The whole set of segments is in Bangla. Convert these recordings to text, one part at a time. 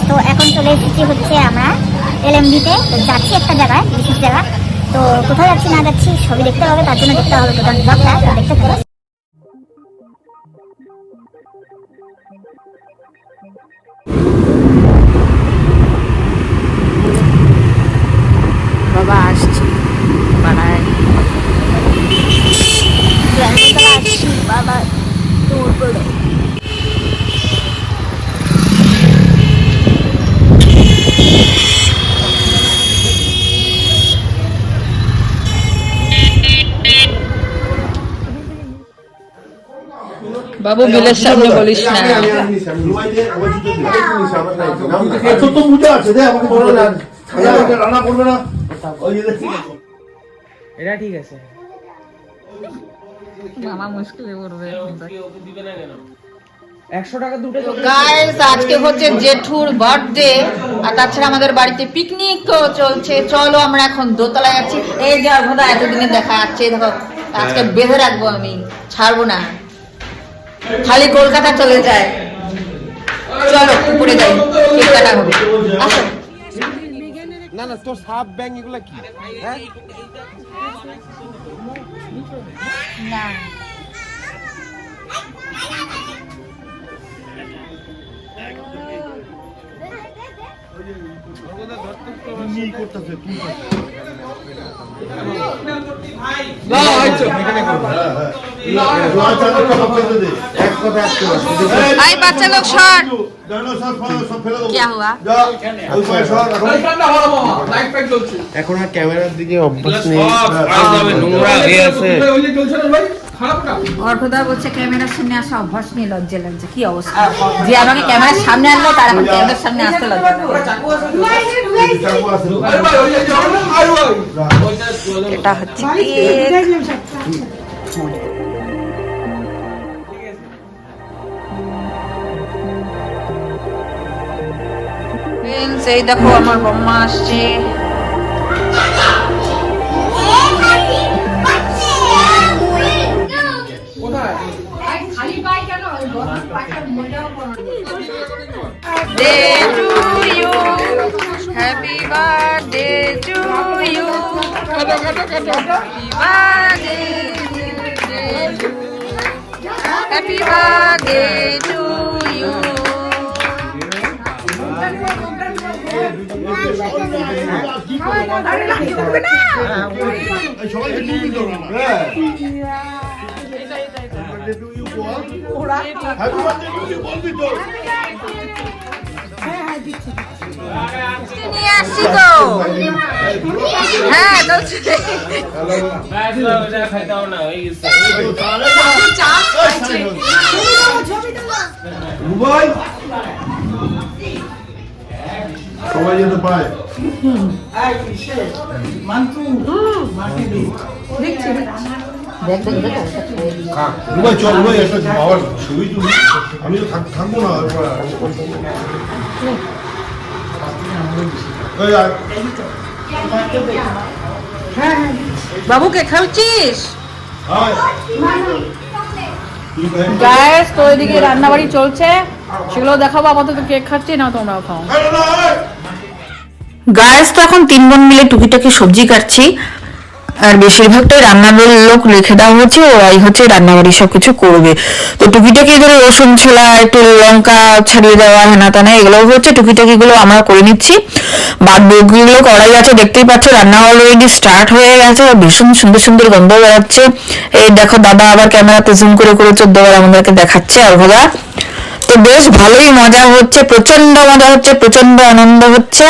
গাইস তো এখন চলে এসেছি হচ্ছে আমরা এলএমডিতে তো। যাচ্ছি একটা জায়গায় বিশেষ জায়গা। তো কোথায় যাচ্ছি না যাচ্ছি সবই দেখতে হবে তার জন্য দেখতে হবে টোটাল ব্লগটা তো দেখতে থাকো। বাবা আসছি পাড়ায়। বাবা দূর পড়ো বাবু বিলের সামনে বলিস না। এত তো বুঝে আছে রে আমাকে বলো না রান্না করবে না। ওই যে দেখছি এটা ঠিক আছে। মামা মুশকিলে পড়বে একশো টাকা দুটো গাইস আজকে হচ্ছে জেঠুর বার্থডে আর তাছাড়া আমাদের বাড়িতে পিকনিক চলছে। চলো আমরা এখন দোতলায় যাচ্ছি এই যে অর্ঘদা এতদিনে দেখা যাচ্ছে। দেখো আজকে বেঁধে রাখব আমি। ছাড়বো না। খালি কলকাতা চলে যায়। চলো উপরে যাই। কেক কাটা হবে। আসো। না না তোর সাপ ব্যাং এগুলা কি? হ্যাঁ? না। বাচ্চা লোক সর। এখন আর ক্যামেরার দিকে অভ্যাস নেই। নোংরা হয়ে আছে। অর্ঘদা বলছে ক্যামেরার সামনে আসা অভ্যাস নেই লজ্জা লাগছে। কি অবস্থা? যে আমাকে ক্যামেরার সামনে আনলো তার এখন ক্যামেরার সামনে আসতে লজ্জা এটা হচ্ছে। এই দেখো আমার বম্মা আসছে। Day to you. Happy birthday to you. Happy birthday. to you. Happy birthday to you. তুমি তো না হ্যাঁ হ্যাপি বার্থডে টু ইউ বলবি তো নিয়ে আসছি তো হ্যাঁ সবাই যেতে পায় রুবাই চল রুবাই একটা বাবার ছবি তুলি আমি তো থাক- থাকব না এবার। এই আয়। বাবুকে খাচ্ছিস আয়। তুই দেখ। গ্যাস তো এদিকে রান্নাবাড়ি চলছে সেগুলো দেখাবো আপাতত কেক খাচ্ছি না তোমরাও খাও। গায়েস তো এখন তিন বোন মিলে টুকিটাকি সবজি কাটছি আর বেশিরভাগটাই রান্নার লোক রেখে দেওয়া হচ্ছে ওরাই হচ্ছে রান্নাবাড়ি সবকিছু করবে। তো টুকিটাকি ধরে রসুন ছোলা, একটু লঙ্কা ছাড়িয়ে দেওয়া, হেনা তেনা এগুলো হচ্ছে টুকিটাকি গুলো আমরা করে নিচ্ছি। বাদ বাকিগুলো করাই আছে, দেখতেই পাচ্ছ, রান্না অলরেডি স্টার্ট হয়ে গেছে, ভীষণ সুন্দর সুন্দর গন্ধ বেরোচ্ছে। এই দেখো দাদা আবার ক্যামেরাতে জুম করে করে চোদ্দবার আমাদেরকে দেখাচ্ছে, আর ভোলা তো বেশ ভালোই মজা হচ্ছে প্রচণ্ড মজা হচ্ছে প্রচণ্ড আনন্দ হচ্ছে।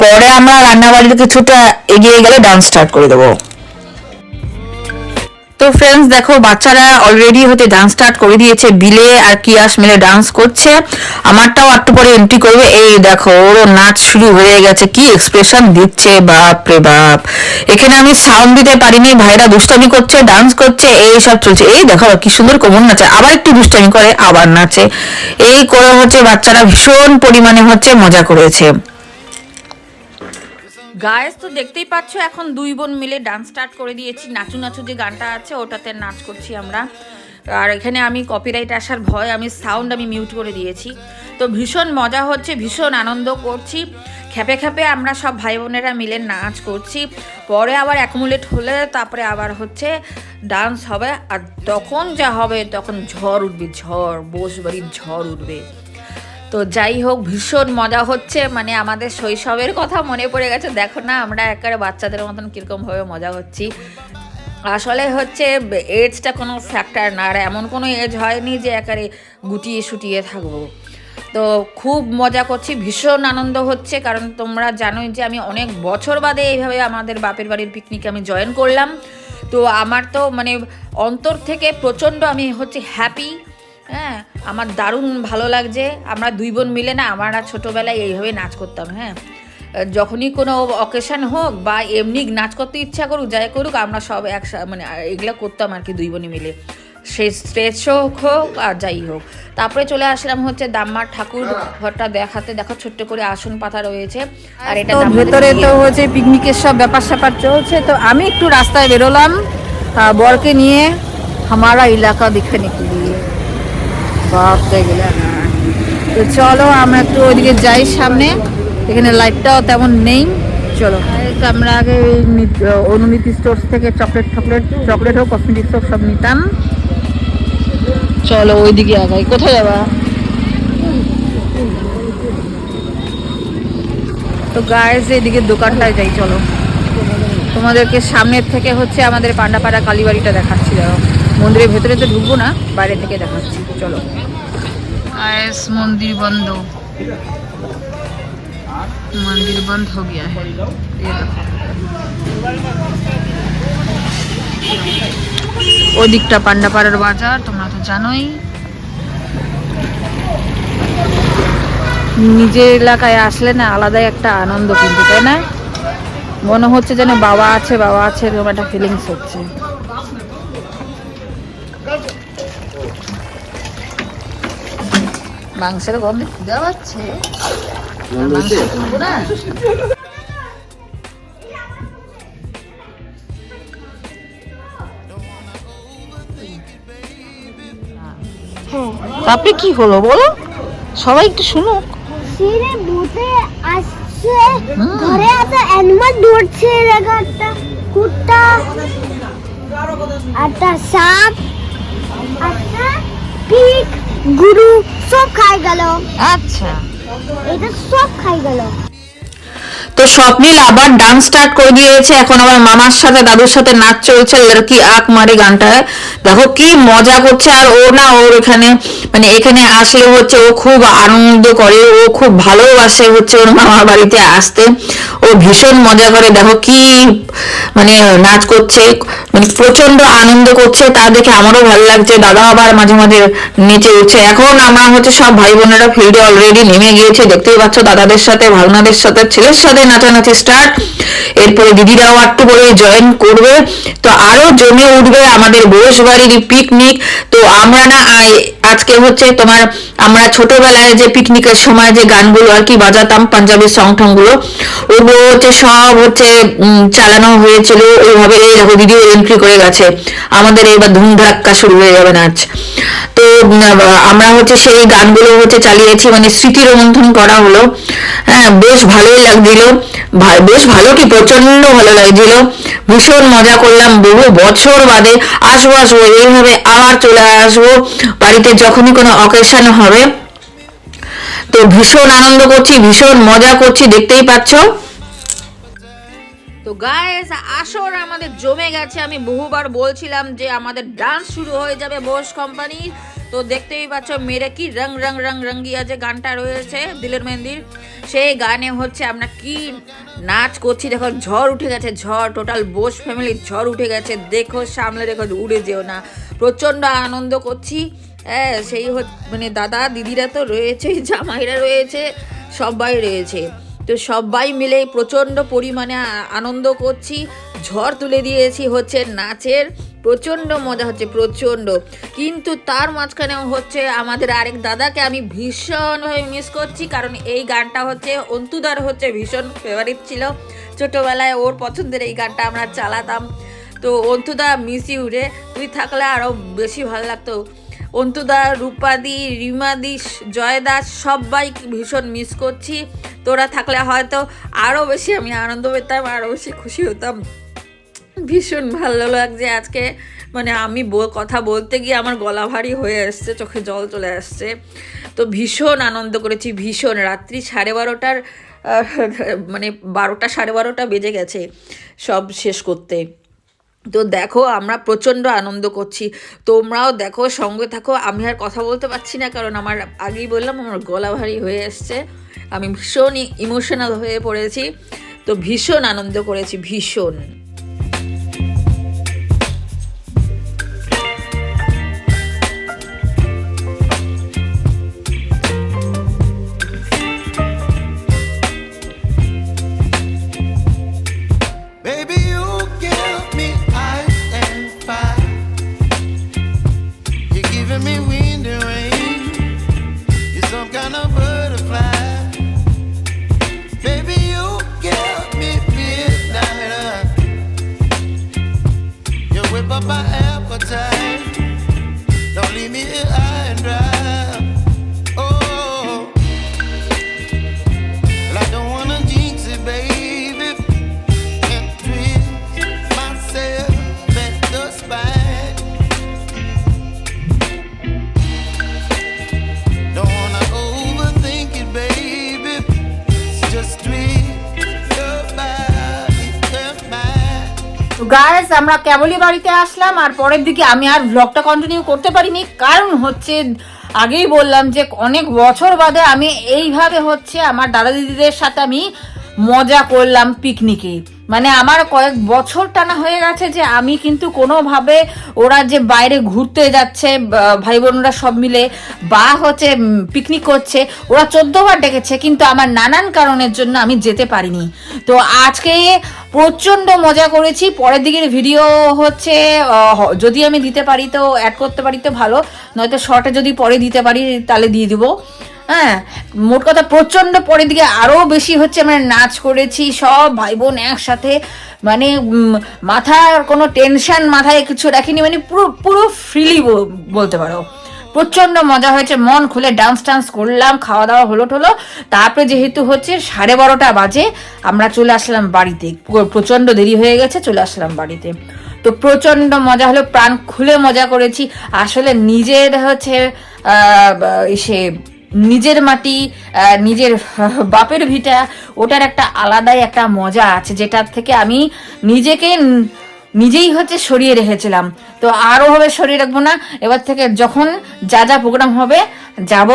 পরে আমরা রান্নাবাড়ির কিছুটা এগিয়ে গেলে ডান্স স্টার্ট করে দেবো। তো ফ্রেন্ডস দেখো, বাচ্চারা অলরেডি হতে ডান্স স্টার্ট করে দিয়েছে, বিলে আর কিয়াস মিলে ডান্স করছে। আমারটাও একটু পরে এন্ট্রি করবে। এই দেখো ওরও নাচ শুরু হয়ে গেছে। কি এক্সপ্রেশন দিচ্ছে, বাপ রে বাপ। এখানে আমি সাউন্ড দিতে পারিনি, ভাইরা দুষ্টামি করছে ডান্স করছে, এই সব চলছে। এই দেখো, কি সুন্দর কোমর নাচে। আবার একটু দুষ্টামি করে, আবার নাচে। এই করে হচ্ছে বাচ্চারা ভীষণ পরিমাণে হচ্ছে মজা করেছে। গায়েস, তো দেখতেই পাচ্ছ, এখন দুই বোন মিলে ডান্স স্টার্ট করে দিয়েছি। নাচু নাচু যে গানটা আছে, ওটাতে নাচ করছি আমরা। আর এখানে আমি কপিরাইট আসার ভয়, আমি সাউন্ড আমি মিউট করে দিয়েছি। তো ভীষণ মজা হচ্ছে, ভীষণ আনন্দ করছি। খেপে খেপে আমরা সব ভাই বোনেরা মিলে নাচ করছি। পরে আবার অ্যাকুমুলেট হলে, তারপরে আবার হচ্ছে ডান্স হবে। আর তখন যা হবে, তখন ঝড় উঠবে, ঝড়, বোসবাড়ির ঝড় উঠবে। তো যাই হোক, ভীষণ মজা হচ্ছে। মানে আমাদের শৈশবের কথা মনে পড়ে গেছে। দেখো না, আমরা একেবারে বাচ্চাদের মতন কীরকমভাবে মজা হচ্ছি আসলে হচ্ছে এজটা কোনো ফ্যাক্টর না, আর এমন কোনো এজ হয়নি যে একেবারে গুটিয়ে শুটিয়ে থাকব। তো খুব মজা করছি, ভীষণ আনন্দ হচ্ছে। কারণ তোমরা জানোই যে আমি অনেক বছর বাদে এইভাবে আমাদের বাপের বাড়ির পিকনিকে আমি জয়েন করলাম। তো আমার তো মানে অন্তর থেকে প্রচণ্ড আমি হচ্ছে হ্যাপি হ্যাঁ আমার দারুণ ভালো লাগছে। আমরা দুই বোন মিলে না আমরা ছোটোবেলায় এইভাবে নাচ করতাম হ্যাঁ। যখনই কোনো অকেশন হোক বা এমনি নাচ করতে ইচ্ছা করুক যাই করুক আমরা সব একসাথে মানে এগুলো করতাম আর কি দুই বোনে মিলে। সে স্ট্রেচ হোক হোক আর যাই হোক। তারপরে চলে আসলাম হচ্ছে দাম্মার ঠাকুর ঘরটা দেখাতে। দেখো ছোট্ট করে আসন পাতা রয়েছে। আর এটা ভেতরে তো হচ্ছে পিকনিকের সব ব্যাপার স্যাপার চলছে। তো আমি একটু রাস্তায় বেরোলাম। বরকে নিয়ে আমারা এলাকা দেখে কি তো চলো, আমরা একটু ওইদিকে যাই সামনে। এখানে লাইটটাও তেমন নেই। চলো। আমরা আগে অনুনীতি স্টোর্স থেকে চকলেট চকলেট চকলেট হোক কসমেটিক্স হোক, সব নিতাম। চলো, ওইদিকে আগাই। কোথায় যাবা? তো গায়েস এদিকে দোকানটায় যাই, চলো। তোমাদেরকে সামনের থেকে হচ্ছে আমাদের পান্ডাপাড়া কালীবাড়িটা দেখাচ্ছি, দাঁড়াও। মন্দিরের ভেতরে তো ঢুকবো না, বাইরে থেকে দেখাচ্ছি। চলো। মন্দির বন্ধ। মন্দির বন্ধ হো। গিয়া ওদিকটা পান্ডাপাড়ার বাজার, তোমরা তো জানোই। নিজের এলাকায় আসলে না আলাদাই একটা আনন্দ কিন্তু, তাই না? মনে হচ্ছে যেন বাবা আছে বাবা আছে, এরকম একটা ফিলিংস হচ্ছে। মাংসের গন্ধে খিদা পাচ্ছে। মাংস তুলবো না। তারপরে কি হলো বলো? সবাই একটু শুনুক। সিরে আসছে। ঘরে আছে অ্যানিমাল দৌড়ছে দেখো একটা। কুত্তা। একটা সাপ। একটা পিক। গুরু সব খাই গেল। আচ্ছা। এটা সব খাই গেল। তো স্বপ্নিল আবার ডান্স স্টার্ট করে দিয়েছে এখন আবার মামার সাথে দাদুর সাথে নাচ চলছে লড়কি আঁক মারে গানটায় দেখো কি মজা করছে আর ও না ওর এখানে মানে এখানে আসলে হচ্ছে ও খুব আনন্দ করে ও খুব ভালোবাসে হচ্ছে ওর মামার বাড়িতে আসতে। ভীষণ মজা করে, দেখো কি মানে নাচ করছে মানে প্রচণ্ড আনন্দ করছে, তা দেখে আমারও ভালো লাগছে। দাদা আবার মাঝে মাঝে নেচে উঠছে। এখন আমরা হচ্ছে সব ভাই বোনেরা ফিল্ডে অলরেডি নেমে গিয়েছে। দেখতেই পাচ্ছ দাদাদের সাথে ভাগনাদের সাথে, ছেলের সাথে নাচানাচি স্টার্ট এরপরে দিদিরাও একটু করে জয়েন করবে। তো আরও জমে উঠবে আমাদের বয়স বাড়ির পিকনিক তো আমরা না আজকে হচ্ছে তোমার, আমরা ছোটবেলায় যে পিকনিকের সময় যে গানগুলো আর কি বাজাতাম পাঞ্জাবের সংগুলো ওগুলো হচ্ছে সব হচ্ছে চালানো হয়েছিল। এইভাবে এই দেখো ভিডিও এন্ট্রি করে গেছে। আমাদের এবার ধুমধাক্কা শুরু হয়ে যাবে নাচ। তো আমরা হচ্ছে সেই গানগুলো হচ্ছে চালিয়েছি মানে স্মৃতি রোমন্থন করা হলো। হ্যাঁ বেশ ভালোই লাগছিল। বেশ ভালো কি প্রচণ্ড ভালো লাগছিল। ভীষণ মজা করলাম বহু বছর বাদে। আসব আসব, এইভাবে আবার চলে আসব। বাড়িতে যখনই কোনো অকেশন হবে। তো ভীষণ আনন্দ করছি, ভীষণ মজা করছি, দেখতেই পাচ্ছ। তো গায়েস আসর আমাদের জমে গেছে। আমি বহুবার বলছিলাম যে আমাদের ডান্স শুরু হয়ে যাবে বোস কোম্পানির তো দেখতেই পাচ্ছ মেরে কি রং রং রং রঙ্গিয়া যে গানটা রয়েছে দিলের মেহেন্দির। সেই গানে হচ্ছে আমরা কি নাচ করছি, দেখো ঝড় উঠে গেছে, ঝড় টোটাল বোস ফ্যামিলির ঝড় উঠে গেছে। দেখো সামনে দেখো উড়ে যেও না। প্রচণ্ড আনন্দ করছি। হ্যাঁ সেই মানে দাদা, দিদিরা তো রয়েছে জামাইরা রয়েছে, সবাই রয়েছে। তো সবাই মিলে প্রচণ্ড পরিমাণে আনন্দ করছি। ঝড় তুলে দিয়েছি হচ্ছে নাচের। প্রচণ্ড মজা হচ্ছে, প্রচণ্ড। কিন্তু তার মাঝখানে হচ্ছে আমাদের আরেক দাদাকে আমি ভীষণভাবে মিস করছি, কারণ এই গানটা হচ্ছে অন্তুদার হচ্ছে ভীষণ ফেভারিট ছিল। ছোটোবেলায় ওর পছন্দের এই গানটা আমরা চালাতাম। তো অন্তুদা মিস ইউ রে। তুই থাকলে আরও বেশি ভালো লাগতো। অন্তুদা, রূপাদি রিমাদি জয় দাস সবাই ভীষণ মিস করছি। তোরা থাকলে হয়তো আরও বেশি আমি আনন্দ পেতাম আরও বেশি খুশি হতাম। ভীষণ ভালো লাগছে আজকে। মানে আমি কথা বলতে গিয়ে আমার গলা ভারী হয়ে আসছে, চোখে জল চলে আসছে। তো ভীষণ আনন্দ করেছি, ভীষণ। রাত্রি সাড়ে বারোটার মানে বারোটা সাড়ে বারোটা বেজে গেছে সব শেষ করতে। তো দেখো, আমরা প্রচণ্ড আনন্দ করছি। তোমরাও দেখো, সঙ্গে থাকো। আমি আর কথা বলতে পারছি না, কারণ আমার আগেই বললাম, আমার গলা ভারী হয়ে এসছে। আমি ভীষণ ইমোশনাল হয়ে পড়েছি। তো ভীষণ আনন্দ করেছি, ভীষণ। গাইস আমরা কেবলই বাড়িতে আসলাম আর পরের দিকে আমি আর ব্লগটা কন্টিনিউ করতে পারিনি। কারণ হচ্ছে, আগেই বললাম যে অনেক বছর বাদে আমি এইভাবে হচ্ছে আমার দাদা দিদিদের সাথে আমি মজা করলাম পিকনিকে মানে আমার কয়েক বছর টানা হয়ে গেছে যে আমি কিন্তু কোনোভাবে ওরা যে বাইরে ঘুরতে যাচ্ছে ভাই বোনরা সব মিলে, বা হচ্ছে পিকনিক করছে, ওরা চোদ্দ বার ডেকেছে, কিন্তু আমার নানান কারণের জন্য আমি যেতে পারিনি। তো আজকে প্রচণ্ড মজা করেছি, পরের দিকের ভিডিও হচ্ছে যদি আমি দিতে পারি তো অ্যাড করতে পারি তো ভালো, নয়তো শর্টে যদি পরে দিতে পারি তাহলে দিয়ে দিব। হ্যাঁ মোট কথা প্রচণ্ড পরের দিকে আরও বেশি হচ্ছে, আমরা নাচ করেছি, সব ভাই বোন একসাথে মানে মাথার কোনো টেনশন মাথায় কিছু রাখিনি মানে পুরো পুরো ফ্রিলি বলতে পারো। প্রচণ্ড মজা হয়েছে, মন খুলে ডান্স টান্স করলাম খাওয়া দাওয়া হলো টলো তারপরে যেহেতু হচ্ছে সাড়ে বারোটা বাজে, আমরা চলে আসলাম বাড়িতে। প্র- প্রচণ্ড দেরি হয়ে গেছে, চলে আসলাম বাড়িতে। তো প্রচণ্ড মজা হলো, প্রাণ খুলে মজা করেছি। আসলে নিজের হচ্ছে সে নিজের মাটি নিজের বাপের ভিটা, ওটার একটা আলাদাই একটা মজা আছে, যেটার থেকে আমি নিজেকে নিজেই হচ্ছে সরিয়ে রেখেছিলাম। তো আরও হবে সরিয়ে রাখব না, এবার থেকে যখন যা যা প্রোগ্রাম হবে, যাব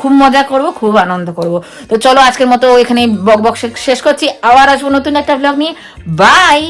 খুব মজা করব, খুব আনন্দ করব। তো চলো আজকের মতো এখানে বক বক শেষ করছি, আবার আসব নতুন একটা ব্লগ নিয়ে। বাই